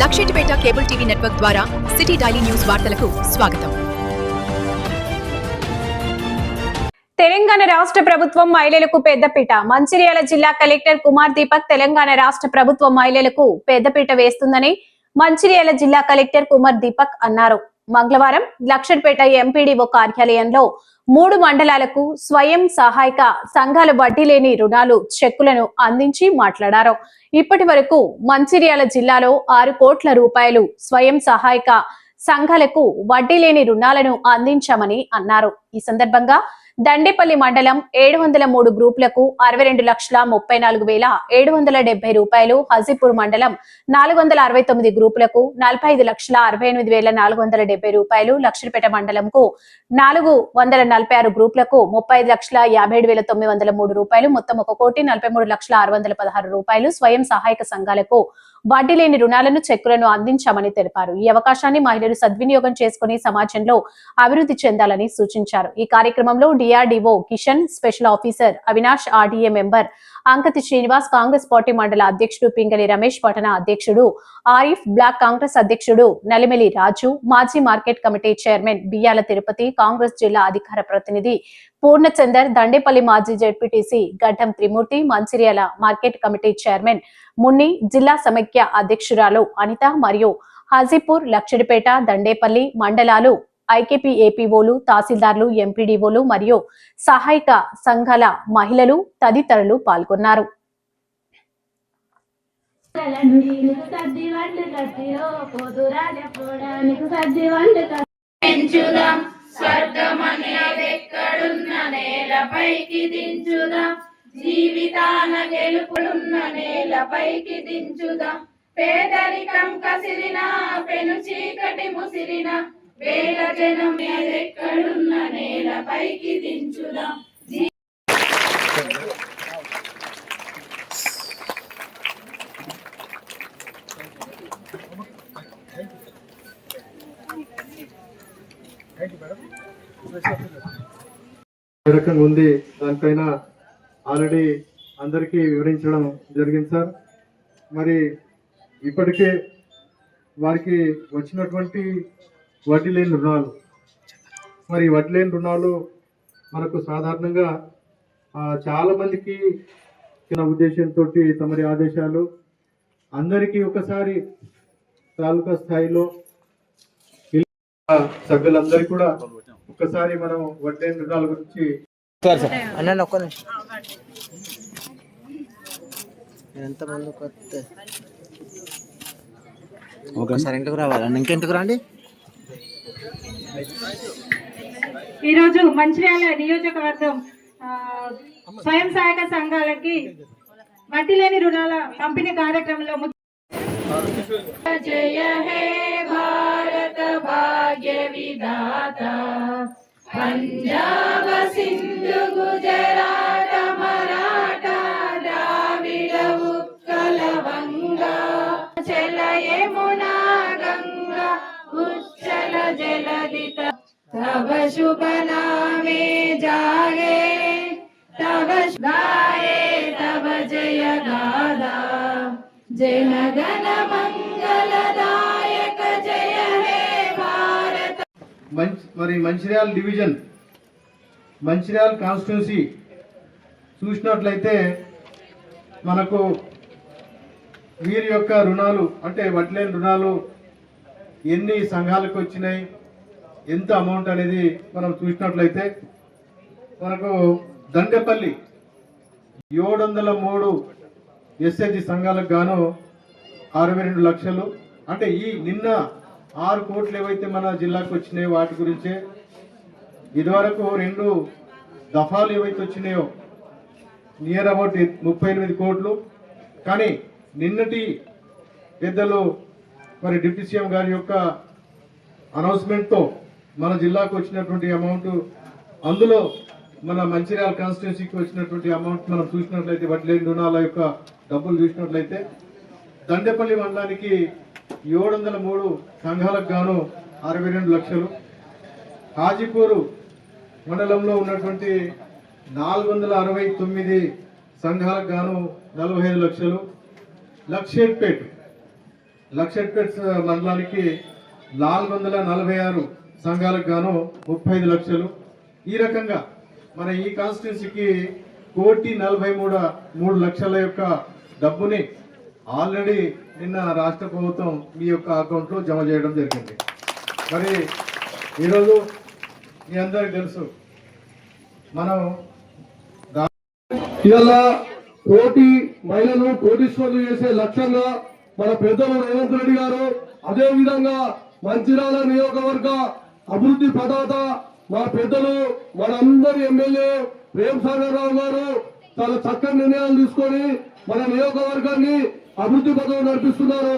Luxettipet cable TV network ద్వారా city daily news వార్తలకు స్వాగతం. తెలంగాణ రాష్ట్ర ప్రభుత్వం మహిళలకు పెద్దపీట. మంచిర్యాల జిల్లా కలెక్టర్ కుమార్ దీపక్ తెలంగాణ రాష్ట్ర ప్రభుత్వం మహిళలకు పెద్దపీట వేస్తుందని మంచిర్యాల జిల్లా కలెక్టర్ కుమార్ దీపక్ అన్నారు. మంగళవారం లక్షడ్పేట ఎంపీడీఓ కార్యాలయంలో మూడు మండలాలకు స్వయం సహాయక సంఘాల వడ్డీ లేని రుణాలు చెక్కులను అందించి మాట్లాడారు. ఇప్పటి వరకు మంచిర్యాల జిల్లాలో ఆరు కోట్ల రూపాయలు స్వయం సహాయక సంఘాలకు వడ్డీ లేని రుణాలను అందించామని అన్నారు. ఈ సందర్భంగా దండేపల్లి మండలం ఏడు వందల మూడు గ్రూపులకు అరవై రెండు లక్షల ముప్పై నాలుగు వేల ఏడు వందల డెబ్బై రూపాయలు హజీపూర్ మండలం నాలుగు వందల అరవై తొమ్మిది గ్రూపులకు నలభై ఐదు లక్షల అరవై ఎనిమిది వేల నాలుగు వందల డెబ్బై రూపాయలు లక్షలపేట మండలంకు నాలుగు వందల నలభై ఆరు గ్రూపులకు ముప్పై ఐదు లక్షల యాభై ఏడు వేల తొమ్మిది వందల మూడు రూపాయలు మొత్తం ఒక కోటి నలభై మూడు లక్షల ఆరు వందల పదహారు రూపాయలు స్వయం సహాయక సంఘాలకు వడ్డీ లేని రుణాలను చెక్కులను అందించామని తెలిపారు. ఈ అవకాశాన్ని మహిళలు సద్వినియోగం చేసుకుని సమాజంలో అభివృద్ధి చెందాలని సూచించారు. ఈ కార్యక్రమంలో DRDO Kishan special officer Avinash RDA member Ankathi Srinivas Congress party మండల అధ్యక్షుడు పింగళి రమేష్ పట్టణ అధ్యక్షుడు ఆరిఫ్ బ్లాక్ కాంగ్రెస్ అధ్యక్షుడు నలిమెలి రాజు మాజీ market committee chairman Biyyala Tirupati Congress జిల్లా అధికార ప్రతినిధి పూర్ణచందర్ దండేపల్లి మాజీ ZPTC Gaddam Trimurthy Mancherial market committee chairman Munni జిల్లా సమైక్య అధ్యక్షురాలు అనిత మరియు హాజీపూర్ లక్షడిపేట దండేపల్లి మండలాలు ఐకేపీ ఏపీఓలు తహసీల్దార్లు ఎంపీడీఓలు మరియు సహాయక సంఘాల మహిళలు తదితరులు పాల్గొన్నారు. పెంచుదాం స్వర్గమనేదెక్కడున్న నేలపైకి దించుదా. జీవితాన గెలుపుడున్న నేలపైకి దించుదా. పేదరికం కసిరిన పెను చీకటి ముసిరిన వేల జనం ఎక్కడున్న నేలపైకి దించుదా. ఏ రకంగా ఉంది. దానిపైన ఆల్రెడీ అందరికీ వివరించడం జరిగింది సార్. మరి ఇప్పటికే వారికి వచ్చినటువంటి వడ్డీ లేని రుణాలు మరి వడ్డీ లేని రుణాలు మనకు సాధారణంగా చాలామందికి చిన్న ఉద్దేశంతో తమరి ఆదేశాలు అందరికీ ఒకసారి తాలూకా స్థాయిలో సభ్యులందరికీ కూడా ఒకసారి మనం వడ్డీ రుణాల గురించి అన్న ఒక్క నిమిషం. ఎంత మంది కొత్త ఒకసారి ఇంటికి రావాలి. అన్న ఇంకెందుకు రండి? ఈరోజు మంచిర్యాల నియోజకవర్గం ఆ, స్వయం సహాయక సంఘాలకి వడ్డీ లేని రుణాల పంపిణీ కార్యక్రమంలో జయ హే भाग्य पंजाब सिंधु गुजरात मराठा द्राविड उत्कल वंगा। चल मुना गंगा, उच्छल जलदित। तब शुभ नामे जागे तब गाए तब जय गाधा जय गण మరి మంచిర్యాల డివిజన్ మంచిర్యాల కాన్స్టిట్యున్సీ చూసినట్లయితే మనకు వీరి యొక్క రుణాలు అంటే వడ్లేని రుణాలు ఎన్ని సంఘాలకు వచ్చినాయి ఎంత అమౌంట్ అనేది మనం చూసినట్లయితే మనకు దండేపల్లి ఏడు వందల మూడు ఎస్హెచ్ సంఘాలకు గాను అరవై రెండు లక్షలు. అంటే ఈ నిన్న ఆరు కోట్లు ఏవైతే మన జిల్లాకు వచ్చినాయో వాటి గురించే ఇదివరకు రెండు దఫాలు ఏవైతే వచ్చినాయో నియర్ అబౌట్ ముప్పై ఎనిమిది కోట్లు. కానీ నిన్నటి పెద్దలు మరి డిప్యూటీ సీఎం గారి యొక్క అనౌన్స్మెంట్తో మన జిల్లాకు వచ్చినటువంటి అమౌంట్ అందులో మన మంచిర్యాల కాన్స్టిట్యున్సీకి వచ్చినటువంటి అమౌంట్ మనం చూసినట్లయితే వడ్లేని రుణాల యొక్క డబ్బులు చూసినట్లయితే దండేపల్లి మండలానికి ఏడు వందల మూడు సంఘాలకు గాను అరవై రెండు లక్షలు. హాజీపూరు మండలంలో ఉన్నటువంటి నాలుగు వందల అరవై తొమ్మిది సంఘాలకు గాను నలభై ఐదు లక్షలు. లక్షేట్పేట్ లక్షట్పేట్ మండలానికి నాలుగు వందల నలభై ఆరు సంఘాలకు గాను ముప్పై ఐదు లక్షలు. ఈ రకంగా మన ఈ కాన్స్టిట్యున్సీకి కోటి నలభై మూడు మూడు లక్షల యొక్క డబ్బుని ఆల్రెడీ నిన్న రాష్ట్ర ప్రభుత్వం మీ యొక్క అకౌంట్లో జమ చేయడం జరిగింది. మరి ఈరోజు మీ అందరికి తెలుసు మనం ఇలా కోటి మహిళలు కోటీశ్వరులు చేసే లక్ష్యంగా మన పెద్దలు రేవంత్ రెడ్డి గారు అదే విధంగా మంచిర్యాల నియోజకవర్గ అభివృద్ధి పదాత మా పెద్దలు మనందరి ఎమ్మెల్యే ప్రేమ్ సాగర్ రావు గారు చాలా చక్కని నిర్ణయాలు తీసుకొని మన నియోజకవర్గాన్ని అభివృద్ధి పదవి నడిపిస్తున్నారు.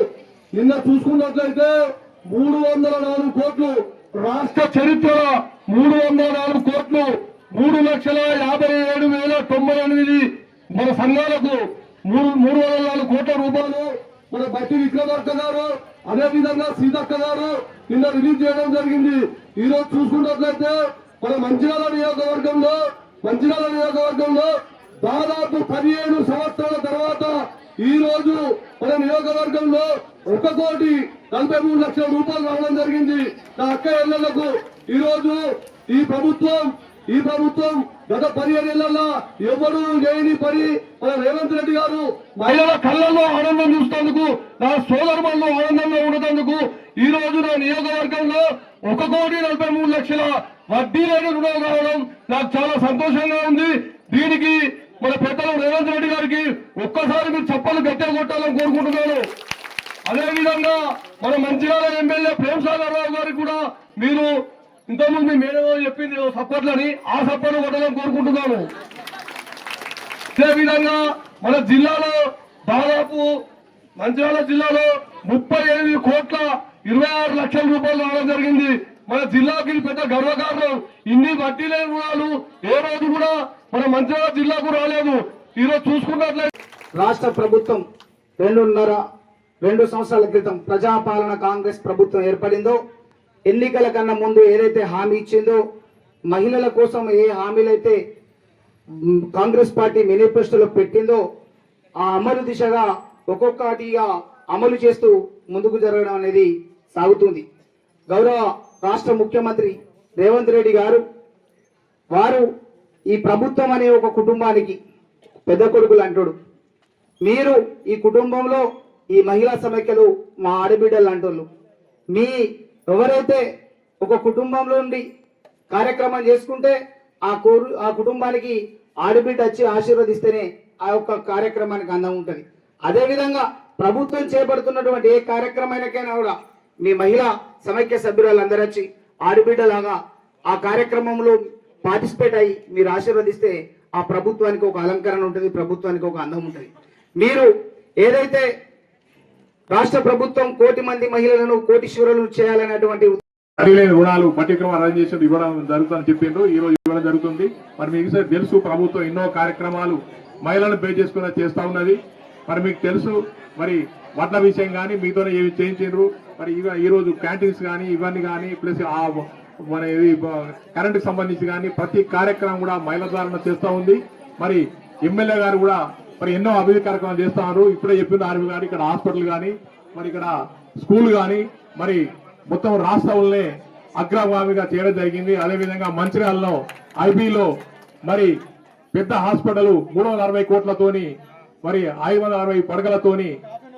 నిన్న చూసుకున్నట్లయితే మూడు వందల నాలుగు కోట్లు రాష్ట్ర చరిత్రలో మూడు వందల నాలుగు కోట్లు మూడు లక్షల యాభై ఏడు వేల తొంభై ఎనిమిది మన సంఘాలకు మూడు మూడు వందల నాలుగు కోట్ల రూపాయలు మన బట్టి విక్రమార్క గారు అదే విధంగా సీతక్క గారు నిన్న రిలీజ్ చేయడం జరిగింది. ఈ రోజు చూసుకున్నట్లయితే మన మంచిర్యాల నియోజకవర్గంలో మంచిర్యాల నియోజకవర్గంలో దాదాపు పదిహేడు సంవత్సరాల తర్వాత ఈ రోజు మన నియోజకవర్గంలో ఒక కోటి నలభై మూడు లక్షల రూపాయలు రావడం జరిగింది. నా అక్క ఎల్లలకు ఈ రోజు ఈ ప్రభుత్వం ఈ ప్రభుత్వం గత పదిహేను ఏళ్ళలో ఎవరు లేని పని మన రేవంత్ రెడ్డి గారు మహిళల కళ్ళల్లో ఆనందం చూసేందుకు నా సోదరులలో ఆనందంలో ఉండేందుకు ఈ రోజు నా నియోజకవర్గంలో ఒక కోటి నలభై మూడు లక్షల వడ్డీ లేని రుణాలు రావడం నాకు చాలా సంతోషంగా ఉంది. దీనికి మన పెద్దలు రేవంత్ రెడ్డి గారికి ఒక్కసారి మీరు చప్పలు గట్టిగా కొట్టాలని కోరుకుంటున్నాను. అదేవిధంగా మన మంచిర్యాల ఎమ్మెల్యే ప్రేమ్ సాగర్ రావు గారికి కూడా మీరు ఇంతకుముందు మీ మేనేదో చెప్పింది సపోర్ట్లని ఆ సపోర్ట్ కొట్టాలని కోరుకుంటున్నాను. అదేవిధంగా మన జిల్లాలో దాదాపు మంచిర్యాల జిల్లాలో ముప్పై ఎనిమిది కోట్ల ఇరవై ఆరు లక్షల రూపాయలు రావడం జరిగింది. మన జిల్లాకి పెద్ద గర్వకారణం. ఇన్ని వడ్డీ లేని రుణాలు ఏ రోజు కూడా మన మంచిర్యాల జిల్లాకు రాలేదు. ఈరోజు చూసుకున్నట్లయితే రాష్ట్ర ప్రభుత్వం రెండున్నర రెండు సంవత్సరాల క్రితం ప్రజాపాలన కాంగ్రెస్ ప్రభుత్వం ఏర్పడిందో ఎన్నికల కన్నా ముందు ఏదైతే హామీ ఇచ్చిందో మహిళల కోసం ఏ హామీలైతే కాంగ్రెస్ పార్టీ మేనిఫెస్టోలో పెట్టిందో ఆ అమలు దిశగా ఒక్కొక్కటిగా అమలు చేస్తూ ముందుకు జరగడం అనేది సాగుతుంది. గౌరవ రాష్ట్ర ముఖ్యమంత్రి రేవంత్ రెడ్డి గారు వారు ఈ ప్రభుత్వం అనే ఒక కుటుంబానికి పెద్ద కొడుకులు అంటాడు. మీరు ఈ కుటుంబంలో ఈ మహిళా సమైక్యలు మా ఆడబిడ్డలు అంటోళ్ళు. మీ ఎవరైతే ఒక కుటుంబంలో ఉండి కార్యక్రమం చేసుకుంటే ఆ కోరు ఆ కుటుంబానికి ఆడబిడ్డ వచ్చి ఆశీర్వదిస్తేనే ఆ యొక్క కార్యక్రమానికి అందం ఉంటుంది. అదేవిధంగా ప్రభుత్వం చేపడుతున్నటువంటి ఏ కార్యక్రమానికైనా కూడా మీ మహిళా సమైక్య సభ్యురాలందరూ వచ్చి ఆడబిడ్డలాగా ఆ కార్యక్రమంలో పార్టిసిపేట్ అయ్యి మీరు ఆశీర్వదిస్తే ఆ ప్రభుత్వానికి ఒక అలంకరణ ఉంటుంది ప్రభుత్వానికి ఒక అందం ఉంటుంది. మీరు ఏదైతే రాష్ట్ర ప్రభుత్వం కోటి మంది మహిళలను కోటీశ్వరులను చేయాలనేటువంటి రుణాలు పట్టిక్రమం అరేంజ్ చేసి ఇవ్వడం జరుగుతుందని చెప్పిండ్రు. ఈ రోజు ఇవ్వడం జరుగుతుంది. మరి మీకు తెలుసు ప్రభుత్వం ఎన్నో కార్యక్రమాలు మహిళలను పే చేసుకుని చేస్తా ఉన్నది. మరి మీకు తెలుసు మరి వడ్ల విషయం కానీ మీతోనే ఏమి చేయించారు మరి ఈ రోజు క్యాంటీన్స్ కానీ ఇవన్నీ కానీ ప్లస్ ఆ మన ఇది కరెంటుకి సంబంధించి కానీ ప్రతి కార్యక్రమం కూడా మహిళల ద్వారా చేస్తూ ఉంది. మరి ఎమ్మెల్యే గారు కూడా మరి ఎన్నో అభివృద్ధి కార్యక్రమాలు చేస్తున్నారు ఇప్పుడే చెప్పింది ఆర్మీ కానీ ఇక్కడ హాస్పిటల్ కానీ మరి ఇక్కడ స్కూల్ కానీ మరి మొత్తం రాష్ట్రంలోనే అగ్రగామిగా చేయడం జరిగింది. అదేవిధంగా మంచిర్యాలలో ఐబీలో మరి పెద్ద హాస్పిటల్ మూడు వందల అరవై కోట్లతోని మరి ఐదు వందల అరవై పడగలతోని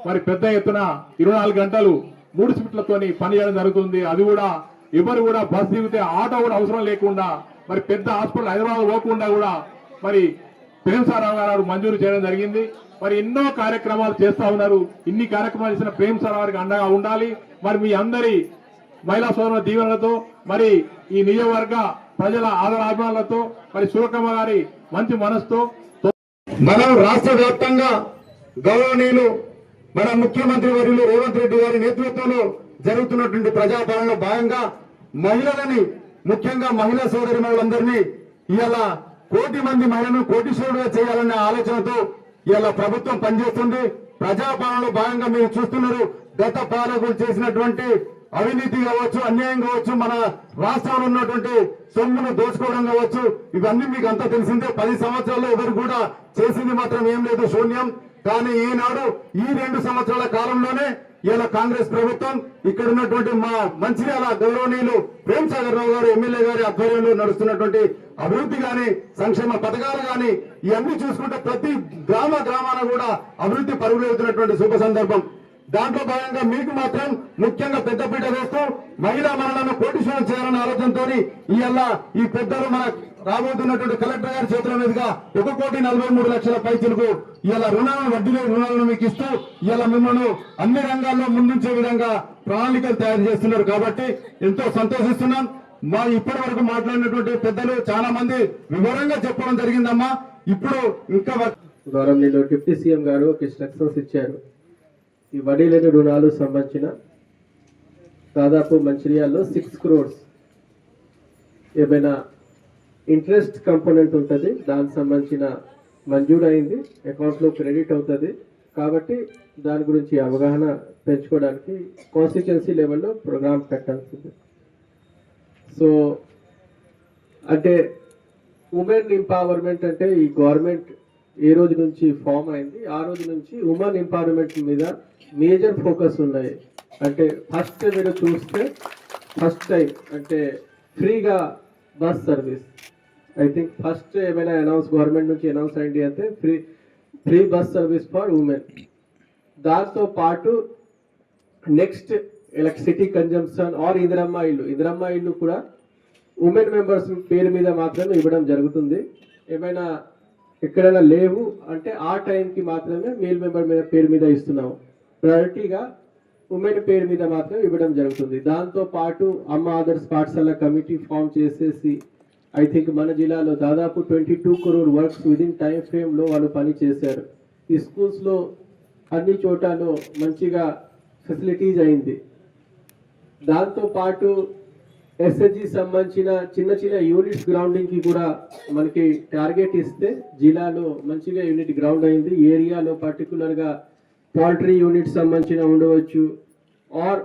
మరి పెద్ద ఎత్తున ఇరవై నాలుగు గంటలు మూడు షిఫ్ట్లతోని పనిచేయడం జరుగుతుంది. అది కూడా ఎవరు కూడా బస్ దిగితే ఆటో కూడా అవసరం లేకుండా మరి పెద్ద హాస్పిటల్ హైదరాబాద్ పోకుండా కూడా మరి ప్రేమసారావు గారు మంజూరు చేయడం జరిగింది. మరి ఎన్నో కార్యక్రమాలు చేస్తా ఉన్నారు. ఇన్ని కార్యక్రమాలు చేసిన ప్రేమసారావు గారికి అండగా ఉండాలి. మరి మీ అందరి మహిళా సోదరుల దీవెనలతో మరి ఈ నియోజకవర్గ ప్రజల ఆదరాభిమానులతో మరి సూరకమ్మ గారి మంచి మనసుతో మనం రాష్ట్ర వ్యాప్తంగా గౌరవనీయులు మన ముఖ్యమంత్రి వర్యులు రేవంత్ రెడ్డి గారి నేతృత్వంలో జరుగుతున్నటువంటి ప్రజాపాలనలో భాగంగా మహిళలని ముఖ్యంగా మహిళా సోదరి మహిళలందరినీ ఇవాళ కోటి మంది మహిళలను కోటీశ్వరుడుగా చేయాలనే ఆలోచనతో ఇవాళ ప్రభుత్వం పనిచేస్తుంది. ప్రజాపాలనలో భాగంగా మీరు చూస్తున్నారు గత పాలకులు చేసినటువంటి అవినీతి కావచ్చు అన్యాయం కావచ్చు మన రాష్ట్రంలో ఉన్నటువంటి సొమ్మును దోచుకోవడం కావచ్చు ఇవన్నీ మీకు అంతా తెలిసిందే. పది సంవత్సరాల్లో ఎవరు కూడా చేసింది మాత్రం ఏం లేదు శూన్యం. కానీ ఈనాడు ఈ రెండు సంవత్సరాల కాలంలోనే ఇలా కాంగ్రెస్ ప్రభుత్వం ఇక్కడ ఉన్నటువంటి మా మంచిర్యాల గౌరవనీయులు ప్రేమ్ సాగర్ రావు గారు ఎమ్మెల్యే గారి ఆధ్వర్యంలో నడుస్తున్నటువంటి అభివృద్ధి గాని సంక్షేమ పథకాలు గాని ఇవన్నీ చూసుకుంటే ప్రతి గ్రామ గ్రామాన కూడా అభివృద్ధి పరుగులు శుభ సందర్భం. దాంట్లో భాగంగా మీకు మాత్రం ముఖ్యంగా పెద్దపీట వేస్తూ మహిళా మరణాలను కోటీశ్వరం చేయాలన్న ఆలోచనతో ఇవాళ ఈ పెద్దలు మన రాబోతున్నటువంటి కలెక్టర్ గారి చేతుల మీదుగా ఒక కోటి నలభై మూడు లక్షల పైచులకు ఇలా రుణాలను వడ్డీ రుణాలను మీకు ఇస్తూ ఇలా మిమ్మల్ని అన్ని రంగాల్లో ముందుంచే విధంగా ప్రణాళికలు తయారు చేస్తున్నారు కాబట్టి ఎంతో సంతోషిస్తున్నాం. మా ఇప్పటి వరకు మాట్లాడినటువంటి పెద్దలు చాలా మంది వివరంగా చెప్పడం జరిగిందమ్మా. ఇప్పుడు ఇంకా వ- గౌరవనీయులు డిప్యూటీ సీఎం గారు ఒక ఇన్స్ట్రక్షన్స్ ఇచ్చారు. ఈ వడ్డీ లేని రుణాలు సంబంధించిన దాదాపు మంచిర్యాల్లో సిక్స్ క్రోర్స్ ఏమైనా ఇంట్రెస్ట్ కంపోనెంట్ ఉంటుంది దానికి సంబంధించిన మంజూరు అయింది అకౌంట్లో క్రెడిట్ అవుతుంది. కాబట్టి దాని గురించి అవగాహన పెంచుకోవడానికి కాన్స్టిట్యున్సీ లెవెల్లో ప్రోగ్రామ్ పెట్టాల్సింది. సో అంటే ఉమెన్ ఎంపవర్మెంట్ అంటే ఈ గవర్నమెంట్ ఏ రోజు నుంచి ఫామ్ అయింది ఆ రోజు నుంచి ఉమెన్ ఎంపవర్మెంట్ మీద మేజర్ ఫోకస్ ఉన్నాయి. అంటే ఫస్ట్ మీరు చూస్తే ఫస్ట్ టైం అంటే ఫ్రీగా bus service I think first ఏమైనా అనౌన్స్ గవర్నమెంట్ నుంచి అనౌన్స్ అయింది అంటే free free bus service for women దాంతో పాటు next electricity consumption or Indiramma ఇల్లు. ఇందిరమ్మ ఇల్లు కూడా ఉమెన్ మెంబర్స్ పేరు మీద మాత్రమే ఇవ్వడం జరుగుతుంది. ఏమైనా ఎక్కడైనా లేవు అంటే ఆ టైంకి మాత్రమే మేల్ మెంబర్ మీద పేరు మీద ఇస్తున్నాము. ప్రయారిటీగా ఉమెన్ పేరు మీద మాత్రం ఇవ్వడం జరుగుతుంది. దాంతో పాటు అమ్మ ఆదర్శ్ పాఠశాల కమిటీ ఫామ్ చేసేసి ఐ థింక్ మన జిల్లాలో దాదాపు twenty two crore works within time ఫ్రేమ్లో వాళ్ళు పని చేశారు. ఈ స్కూల్స్లో అన్ని చోటాలో మంచిగా ఫెసిలిటీస్ అయింది. దాంతో ఎస్ఎస్జి సంబంధించిన చిన్న చిన్న యూనిట్ గ్రౌండింగ్కి కూడా మనకి టార్గెట్ ఇస్తే జిల్లాలో మంచిగా యూనిట్ గ్రౌండ్ అయింది. ఏరియాలో పర్టికులర్గా పోల్ట్రీ పౌల్ట్రీ యూనిట్ సంబంధించిన ఉండవచ్చు. ఆర్